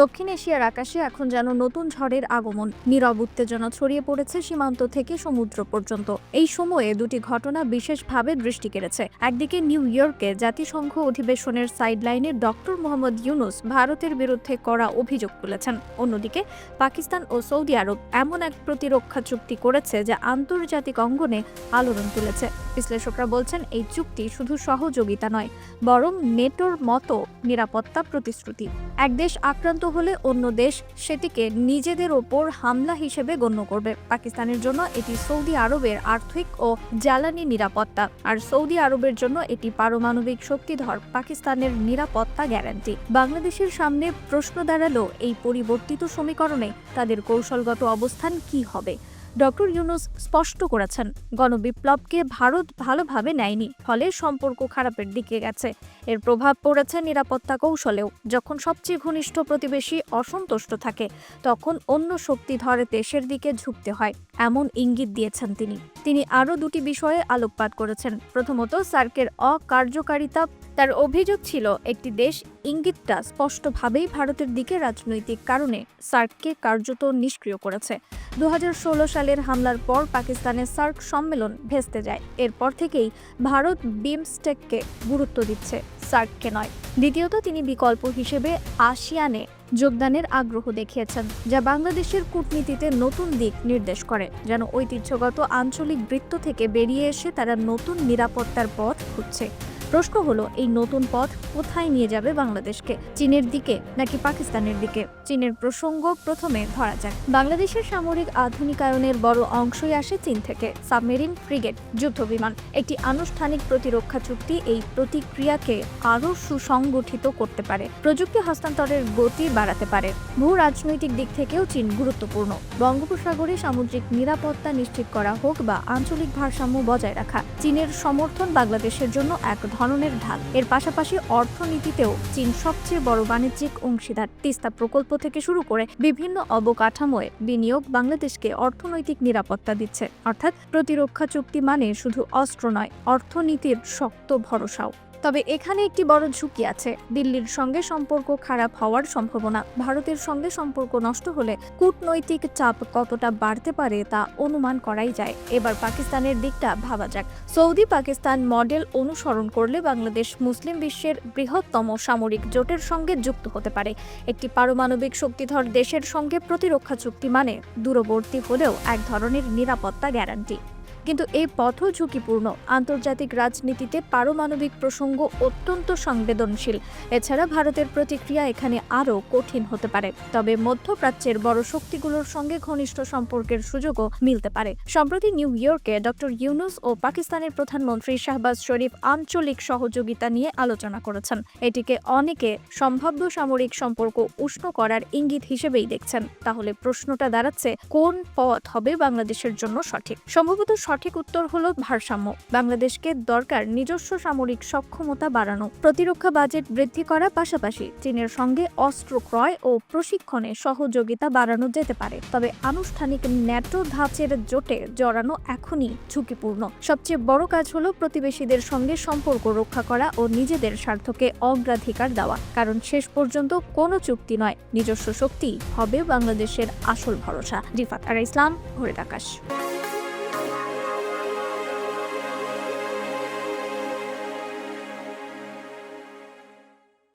দক্ষিণ এশিয়ার আকাশে এখন যেন নতুন ঝড়ের আগমন। নীরব উত্তেজনা ছড়িয়ে পড়েছে সীমান্ত থেকে সমুদ্র পর্যন্ত। এই সময়ে দুটি ঘটনা বিশেষভাবে দৃষ্টি কেড়েছে। একদিকে নিউ ইয়র্কে জাতিসংঘ অধিবেশনের সাইডলাইনে ডক্টর মোহাম্মদ ইউনুস ভারতের বিরুদ্ধে করা অভিযোগ তুলেছেন। অন্যদিকে পাকিস্তান ও সৌদি আরব এমন এক প্রতিরক্ষা চুক্তি করেছে যা আন্তর্জাতিক অঙ্গনে আলোড়ন তুলেছে। বিশ্লেষকরা বলছেন, এই চুক্তি শুধু সহযোগিতা নয়, বরং নেটোর মতো নিরাপত্তা প্রতিশ্রুতি। এক দেশ আক্রান্ত হলে অন্য দেশ সেটিকে নিজেদের ওপর হামলা হিসেবে গণ্য করবে। পাকিস্তানের জন্য এটি সৌদি আরবের আর্থিক ও জ্বালানি নিরাপত্তা। আর সৌদি আরবের জন্য এটি পারমাণবিক শক্তিধর। পাকিস্তানের নিরাপত্তা গ্যারান্টি। বাংলাদেশের সামনে প্রশ্ন দাঁড়াল এই পরিবর্তিত সমীকরণে। তাদের কৌশলগত অবস্থান কি হবে? ডক্টর ইউনুস স্পষ্ট করেছেন, গণবিপ্লবকে ভারত ভালোভাবে নেয়নি, ফলে সম্পর্ক খারাপের দিকে গেছে। এর প্রভাব পড়েছে নিরাপত্তা কৌশলেও। যখন সবচেয়ে ঘনিষ্ঠ প্রতিবেশী অসন্তুষ্ট থাকে, তখন অন্য শক্তি ধরে দেশের দিকে ঝুঁকতে হয়, এমন ইঙ্গিত দিয়েছেন তিনি। তিনি আরও দুটি বিষয়ে আলোকপাত করেছেন। প্রথমত, সার্কের অকার্যকারিতা। তার অভিযোগ ছিল, একটি দেশ ইঙ্গিতটা স্পষ্টভাবেই ভারতের দিকে রাজনৈতিক কারণে সার্ককে কার্যত নিষ্ক্রিয় করেছে। দু হাজার ষোলো সালের হামলার পর পাকিস্তানের সার্ক সম্মেলন ভেস্তে যায়। এরপর থেকেই ভারত বিমস্টেককে গুরুত্ব দিচ্ছে। সার্ককে নয়। দ্বিতীয়ত, তিনি বিকল্প হিসেবে আসিয়ানে যোগদানের আগ্রহ দেখিয়েছেন, যা বাংলাদেশের কূটনীতিতে নতুন দিক নির্দেশ করে, যেন ঐতিহ্যগত আঞ্চলিক বৃত্ত থেকে বেরিয়ে এসে তারা নতুন নিরাপত্তার পথ খুঁজছে। প্রশ্ন হলো, এই নতুন পথ কোথায় নিয়ে যাবে বাংলাদেশকে? চীনের দিকে নাকি পাকিস্তানের দিকে? চীনের প্রসঙ্গ প্রথমে ধরা যাক। বাংলাদেশের সামরিক আধুনিকায়নের বড় অংশই আসে চীন থেকে, সাবমেরিন ফ্রিগেট যুদ্ধবিমান একটি আনুষ্ঠানিক প্রতিরক্ষা চুক্তি এই প্রতিক্রিয়াকে আরও সুসংগঠিত করতে পারে, প্রযুক্তি হস্তান্তরের গতি বাড়াতে পারে। ভূ রাজনৈতিক দিক থেকেও চীন গুরুত্বপূর্ণ। বঙ্গোপসাগরে সামুদ্রিক নিরাপত্তা নিশ্চিত করা হোক বা আঞ্চলিক ভারসাম্য বজায় রাখা, চীনের সমর্থন বাংলাদেশের জন্য এক ধরনের ঢাল। এর পাশাপাশি অর্থনীতিতেও চীন সবচেয়ে বড় বাণিজ্যিক অংশীদার। তিস্তা প্রকল্প থেকে শুরু করে বিভিন্ন অবকাঠামোয় বিনিয়োগ বাংলাদেশকে অর্থনৈতিক নিরাপত্তা দিচ্ছে। অর্থাৎ প্রতিরক্ষা চুক্তি মানে শুধু অস্ত্র নয়, অর্থনীতির শক্ত ভরসাও। তবে এখানে একটি বড় ঝুঁকি আছে। দিল্লির সঙ্গে সম্পর্ক খারাপ হওয়ার সম্ভাবনা। ভারতের সঙ্গে সম্পর্ক নষ্ট হলে কূটনৈতিক চাপ কতটা বাড়তে পারে তা অনুমান করাই যায়। এবার পাকিস্তানের দিকটা ভাবা যাক। সৌদি পাকিস্তান মডেল অনুসরণ করলে বাংলাদেশ মুসলিম বিশ্বের বৃহত্তম সামরিক জোটের সঙ্গে যুক্ত হতে পারে। একটি পারমাণবিক শক্তিধর দেশের সঙ্গে প্রতিরক্ষা চুক্তি মানে দূরবর্তী হলেও এক ধরনের নিরাপত্তা গ্যারান্টি। কিন্তু এই পথও ঝুঁকিপূর্ণ। আন্তর্জাতিক রাজনীতিতে পারমাণবিক প্রসঙ্গ অত্যন্ত সংবেদনশীল। এছাড়া ভারতের প্রতিক্রিয়া এখানে আরও কঠিন হতে পারে। তবে মধ্যপ্রাচ্যের বড় শক্তিগুলোর সঙ্গে ঘনিষ্ঠ সম্পর্কের সুযোগও মিলতে পারে। সম্প্রতি নিউ ইয়র্কে ডক্টর ইউনুস ও পাকিস্তানের প্রধানমন্ত্রী শাহবাজ শরীফ আঞ্চলিক সহযোগিতা নিয়ে আলোচনা করেছেন। এটিকে অনেকে সম্ভাব্য সামরিক সম্পর্ক উষ্ণ করার ইঙ্গিত হিসেবেই দেখছেন। তাহলে প্রশ্নটা দাঁড়াচ্ছে, কোন পথ হবে বাংলাদেশের জন্য সঠিক? সম্ভবত সঠিক উত্তর হলো ভারসাম্য। বাংলাদেশকে দরকার নিজস্ব সামরিক সক্ষমতা বাড়ানো, প্রতিরক্ষা বাজেট বৃদ্ধি করার পাশাপাশি চীনের সঙ্গে অস্ত্র ক্রয় ও প্রশিক্ষণে সহযোগিতা বাড়ানো যেতে পারে। তবে আনুষ্ঠানিক ন্যাটো ধাঁচের জোটে জড়ানো এখনই ঝুঁকিপূর্ণ। সবচেয়ে বড় কাজ হলো প্রতিবেশীদের সঙ্গে সম্পর্ক রক্ষা করা ও নিজেদের স্বার্থকে অগ্রাধিকার দেওয়া। কারণ শেষ পর্যন্ত কোনো চুক্তি নয়, নিজস্ব শক্তি হবে বাংলাদেশের আসল ভরসা। রিফাত আর ইসলাম, ভোরের আকাশ।